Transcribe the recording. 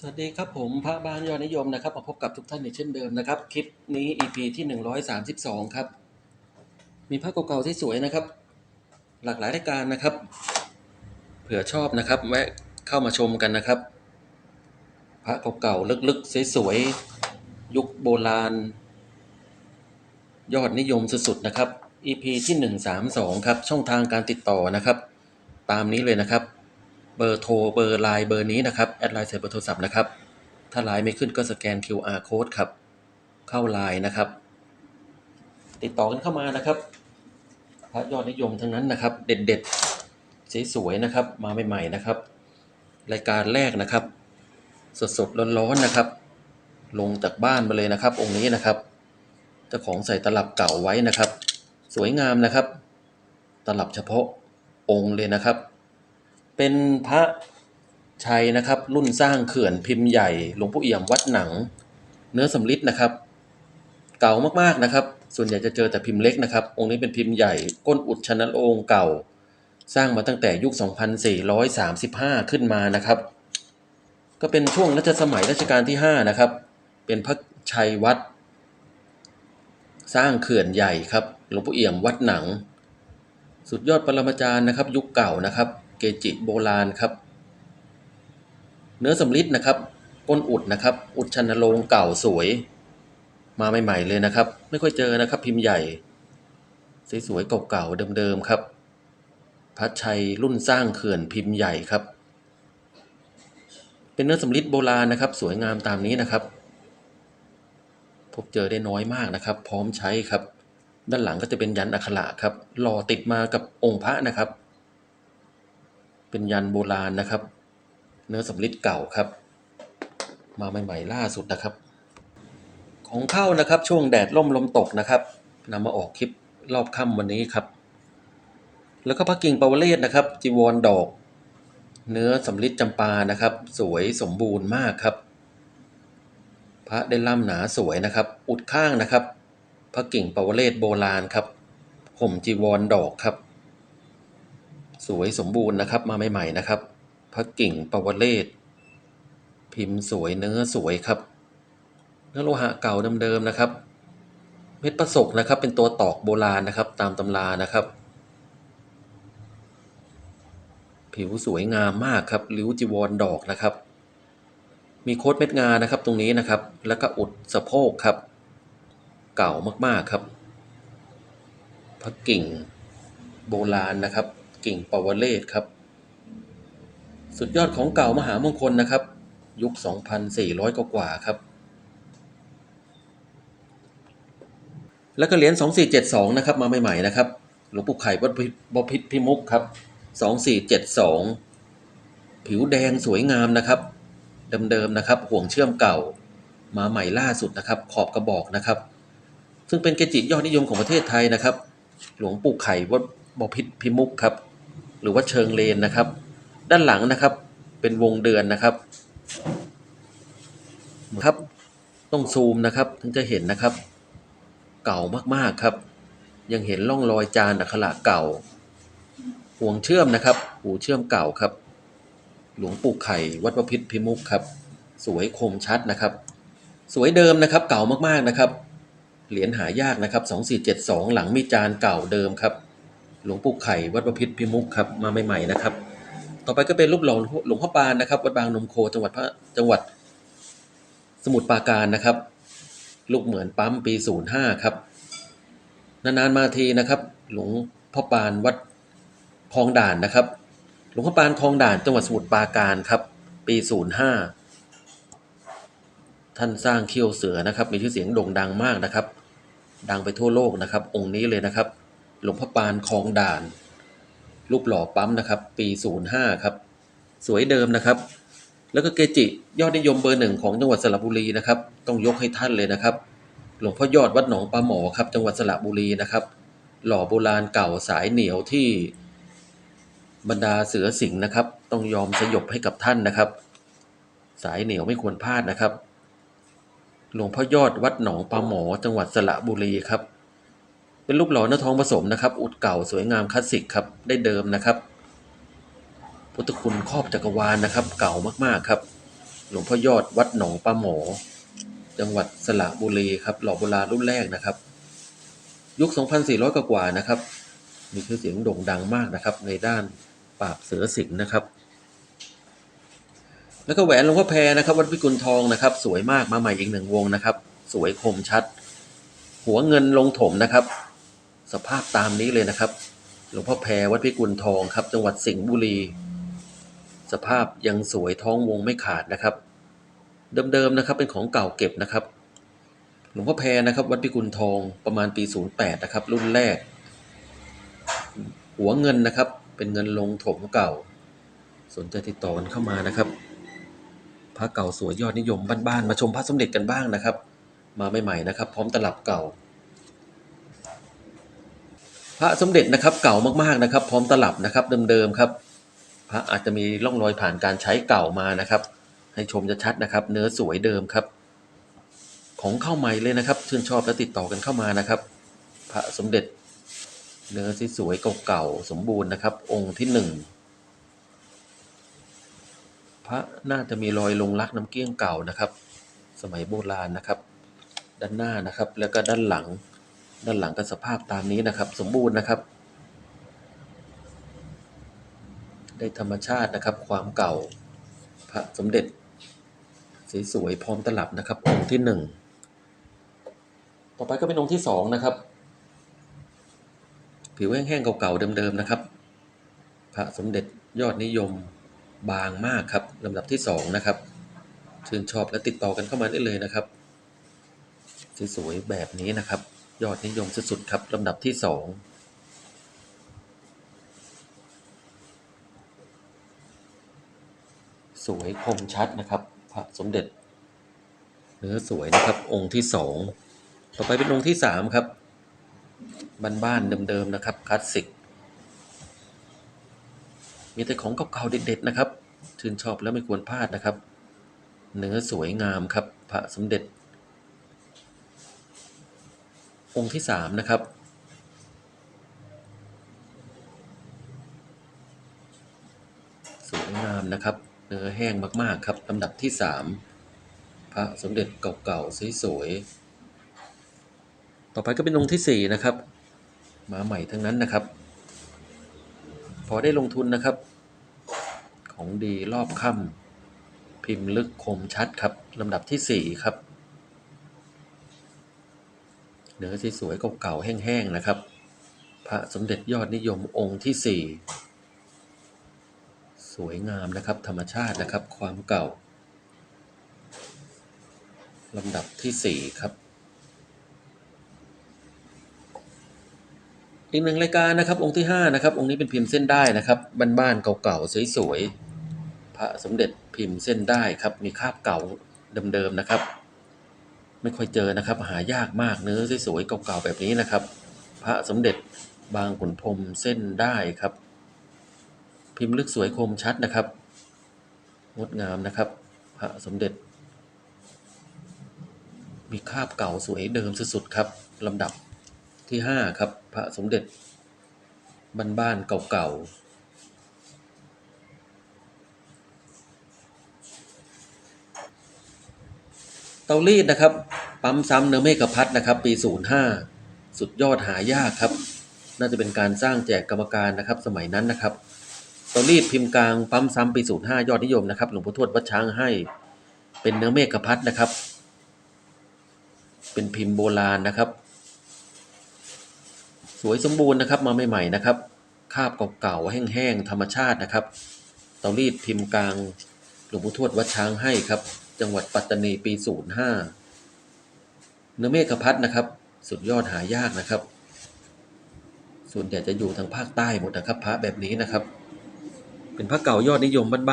สวัสดีครับผมพระบ้านยอดนิยมนะครับมาพบกับทุกท่านในเช่นเดิมนะครับ คลิปนี้ EP ที่ 132 ครับ มีพระเก่าๆที่สวยนะครับ หลากหลายรายการนะครับ เผื่อชอบนะครับ แวะเข้ามาชมกันนะครับพระเก่าๆลึกๆสวยๆยุคโบราณ ยอดนิยมสุดๆนะครับ EP ที่ 132 ครับ ช่องทางการติดต่อนะครับ ตามนี้เลยนะครับ เบอร์โทรเบอร์ไลน์เบอร์นี้นะครับแอดไลน์ใส่เบอร์โทรศัพท์นะครับ ถ้าไลน์ไม่ขึ้นก็สแกน QR code ครับ เข้าไลน์นะครับ ติดต่อกันเข้ามานะครับพระยอดนิยมทั้งนั้นนะครับ เด็ดๆสวยๆนะครับ มาใหม่ๆนะครับ รายการแรกนะครับ สดๆร้อนๆนะครับ ลงจากบ้านมาเลยนะครับ องค์นี้นะครับเจ้าของใส่ตลับเก่าไว้นะครับ สวยงามนะครับ ตลับเฉพาะองค์เลยนะครับ เป็นพระชัยนะครับ รุ่นสร้างเขื่อนพิมพ์ใหญ่หลวงปู่เอี่ยมวัดหนัง เนื้อสำริดนะครับ เก่ามากๆนะครับ ส่วนใหญ่จะเจอแต่พิมพ์เล็กนะครับ องค์นี้เป็นพิมพ์ใหญ่ก้นอุดชนะโลงเก่า สร้างมาตั้งแต่ยุค 2435 ขึ้นมานะครับ ก็เป็นช่วงรัชสมัยรัชกาลที่ 5 นะครับ เป็นพระชัยวัด สร้างเขื่อนใหญ่ครับหลวงปู่เอี่ยมวัดหนัง สุดยอดปรมาจารย์นะครับ ยุคเก่านะครับ เกจิโบราณครับ เนื้อสำริดนะครับก้นอุดนะครับ อุดชันโลงเก่าสวย มาใหม่ๆเลยนะครับ ไม่ค่อยเจอนะครับ พิมพ์ใหญ่ สวยๆเก่าๆเดิมๆครับพัดชัยรุ่นสร้างเขื่อนพิมพ์ใหญ่ครับ เป็นเนื้อสำริดโบราณนะครับ สวยงามตามนี้นะครับ พบเจอได้น้อยมากนะครับ พร้อมใช้ครับ ด้านหลังก็จะเป็นยันอักขระครับหล่อติดมากับองค์พระนะครับ เป็นยันโบราณนะครับ เนื้อสำริดเก่าครับ มาใหม่ๆล่าสุดนะครับ ของเข้านะครับช่วงแดดล่มลมตกนะครับนำมาออกคลิปรอบค่ำวันนี้ครับ แล้วก็พระกิ่งปาวเลศนะครับ จีวรดอก เนื้อสำริดจำปานะครับ สวยสมบูรณ์มากครับ พระได้ล่ำหนาสวยนะครับ อุดข้างนะครับ พระกิ่งปาวเลศโบราณครับห่มจีวรดอกครับ สวยสมบูรณ์นะครับ มาใหม่ๆนะครับ พระกิ่งปวเลศพิมพ์สวยเนื้อสวยครับ เนื้อโลหะเก่าเดิมๆนะครับ เม็ดประสกนะครับ เป็นตัวตอกโบราณนะครับ ตามตำรานะครับ ผิวสวยงามมากครับริ้วจีวรดอกนะครับ มีโคดเม็ดงานะครับ ตรงนี้นะครับ แล้วก็อุดสะโพกครับ เก่ามากๆครับพระกิ่งโบราณนะครับ กิ่งปวเลศครับ สุดยอดของเก่ามหามงคลนะครับ ยุค 2,400 กว่าๆครับ แล้วก็เหรียญ2472 นะครับ มาใหม่ๆนะครับ หลวงปู่ไข่วัดบพิษพิมุกครับ 2472 ผิวแดงสวยงามนะครับ เดิมๆนะครับ ห่วงเชื่อมเก่า มาใหม่ล่าสุดนะครับ ขอบกระบอกนะครับ ซึ่งเป็นเกจิยอดนิยมของประเทศไทยนะครับ หลวงปู่ไข่วัดบพิษพิมุกครับ หรือว่าเชิงเลนนะครับ ด้านหลังนะครับเป็นวงเดือนนะครับครับ ต้องซูมนะครับถึงจะเห็นนะครับ เก่ามากๆครับ ยังเห็นร่องรอยจานอักขระเก่า ห่วงเชื่อมนะครับ หูเชื่อมเก่าครับ หลวงปู่ไข่วัดประพิษพิมุกครับ สวยคมชัดนะครับ สวยเดิมนะครับ เก่ามากๆนะครับ เหรียญหายากนะครับ 2472 หลังมีจานเก่าเดิมครับ หลวงปู่ไข่วัดประพิษพิมุกครับมาใหม่ๆนะครับ ต่อไปก็เป็นรูปหล่อหลวงพ่อปานนะครับวัดบางนมโคจังหวัดพระจังหวัดสมุทรปราการนะครับ ลูกเหมือนปั๊มปี 05 ครับ นานๆมาทีนะครับ หลวงพ่อปานวัดคลองด่านนะครับ หลวงพ่อปานคลองด่านจังหวัดสมุทรปราการครับ ปี 05 ท่านสร้างเขี้ยวเสือนะครับ มีชื่อเสียงโด่งดังมากนะครับ ดังไปทั่วโลกนะครับ องค์นี้เลยนะครับ หลวงพ่อปานคลองด่าน รูปหล่อปั๊มนะครับ ปี 05 ครับ สวยเดิมนะครับ แล้วก็เกจิยอดนิยมเบอร์หนึ่งของจังหวัดสระบุรีนะครับ ต้องยกให้ท่านเลยนะครับ หลวงพ่อยอดวัดหนองปลาหมอครับ จังหวัดสระบุรีนะครับ หล่อโบราณเก่าสายเหนียวที่บรรดาเสือสิงนะครับ ต้องยอมสยบให้กับท่านนะครับ สายเหนียวไม่ควรพลาดนะครับ หลวงพ่อยอดวัดหนองปลาหมอจังหวัดสระบุรีครับ เป็นรูปหล่อเนื้อทองผสมนะครับ อุดเก่าสวยงามคลาสสิกครับ ได้เดิมนะครับ พุทธคุณครอบจักรวาลนะครับ เก่ามากๆครับ หลวงพ่อยอดวัดหนองปลาหมอ จังหวัดสระบุรีครับ หล่อโบราณรุ่นแรกนะครับ ยุค 2,400 กว่าๆนะครับ มีชื่อเสียงโด่งดังมากนะครับ ในด้านปราบเสือสิงห์นะครับ แล้วก็แหวนหลวงพ่อแพรนะครับ วัดพิกุลทองนะครับ สวยมากมาใหม่อีกหนึ่งวงนะครับ สวยคมชัด หัวเงินลงถมนะครับ สภาพตามนี้เลยนะครับ หลวงพ่อแพรวัดพิกุลทองครับ จังหวัดสิงห์บุรี สภาพยังสวยท้องวงไม่ขาดนะครับ เดิมๆนะครับเป็นของเก่าเก็บนะครับ หลวงพ่อแพรนะครับ วัดพิกุลทองประมาณปี 08 นะครับ รุ่นแรก หัวเงินนะครับ เป็นเงินลงถมเก่า สนใจติดต่อกันเข้ามานะครับพระเก่าสวยยอดนิยมบ้านๆมาชมพระสมเด็จกันบ้างนะครับ มาใหม่ๆนะครับ พร้อมตลับเก่า พระสมเด็จนะครับเก่ามากๆนะครับ พร้อมตลับนะครับเดิมๆครับ พระอาจจะมีร่องรอยผ่านการใช้เก่ามานะครับ ให้ชมจะชัดนะครับ เนื้อสวยเดิมครับ ของเข้าใหม่เลยนะครับชื่นชอบและติดต่อกันเข้ามานะครับ พระสมเด็จเนื้อที่สวยเก่าๆสมบูรณ์นะครับ องค์ที่หนึ่งพระน่าจะมีรอยลงรักน้ำเกลี้ยงเก่านะครับ สมัยโบราณนะครับ ด้านหน้านะครับแล้วก็ด้านหลัง ด้านหลังก็สภาพตามนี้นะครับ สมบูรณ์นะครับ ได้ธรรมชาตินะครับ ความเก่าพระสมเด็จสสวยๆพร้อมตลับนะครับองค์ที่หนึ่งต่อไปก็เป็นองค์ที่สองนะครับ ผิวแห้งๆเก่าๆเดิมๆนะครับ พระสมเด็จยอดนิยมบางมากครับลำดับที่สองนะครับชื่นชอบและติดต่อกันเข้ามาได้เลยนะครับสวยๆแบบนี้นะครับ ยอดนิยมสุดๆครับลำดับที่สองสวยคมชัดนะครับ พระสมเด็จ เนื้อสวยนะครับ องค์ที่สองต่อไปเป็นองค์ที่สามครับบ้านๆเดิมๆนะครับคลาสสิกมีแต่ของเก่าๆเด็ดๆนะครับ ชื่นชอบแล้วไม่ควรพลาดนะครับ เนื้อสวยงามครับ พระสมเด็จ องค์ที่สามนะครับ สวยงามนะครับ เนื้อแห้งมากๆครับลำดับที่สามพระสมเด็จเก่าๆสวยๆต่อไปก็เป็นองค์ที่สี่นะครับ มาใหม่ทั้งนั้นนะครับ พอได้ลงทุนนะครับ ของดีรอบค่ำพิมพ์ลึกคมชัดครับลำดับที่สี่ครับ เนื้อสีสวยเก่าๆแห้งๆนะครับ พระสมเด็จยอดนิยมองค์ที่สี่สวยงามนะครับ ธรรมชาตินะครับ ความเก่าลำดับที่สี่ครับ อีกหนึ่งรายการนะครับ องค์ที่ห้านะครับ องค์นี้เป็นพิมพ์เส้นได้นะครับบ้านๆเก่าๆสวยๆพระสมเด็จพิมพ์เส้นได้ครับ มีคาบเก่าเดิมๆนะครับ ไม่ค่อยเจอนะครับ หายากมากเนื้อสวยๆเก่าๆแบบนี้นะครับ พระสมเด็จบางขุนพรมเส้นได้ครับ พิมพ์ลึกสวยคมชัดนะครับงดงามนะครับ พระสมเด็จ มีคาบเก่าสวยเดิมสุดๆครับลำดับที่ห้าครับ พระสมเด็จบ้านๆเก่าๆ เตารีดนะครับ ปั๊มซ้ำเนื้อเมฆพัฒน์นะครับ ปี 05 สุดยอดหายากครับ น่าจะเป็นการสร้างแจกกรรมการนะครับ สมัยนั้นนะครับ เตารีดพิมพ์กลางปั๊มซ้ำปี 05 ยอดนิยมนะครับ หลวงพ่อทวดวัดช้างให้ เป็นเนื้อเมฆพัฒน์นะครับ เป็นพิมพ์โบราณนะครับ สวยสมบูรณ์นะครับ มาใหม่ๆนะครับ คาบเก่าๆแห้งๆธรรมชาตินะครับ เตารีดพิมพ์กลางหลวงปู่ทวดวัดช้างให้ครับ จังหวัดปัตตานีปี 05 เนื้อเมฆพัฒน์นะครับ สุดยอดหายากนะครับ ส่วนใหญ่จะอยู่ทางภาคใต้หมดนะครับ พระแบบนี้นะครับ เป็นพระเก่ายอดนิยมบ้านๆ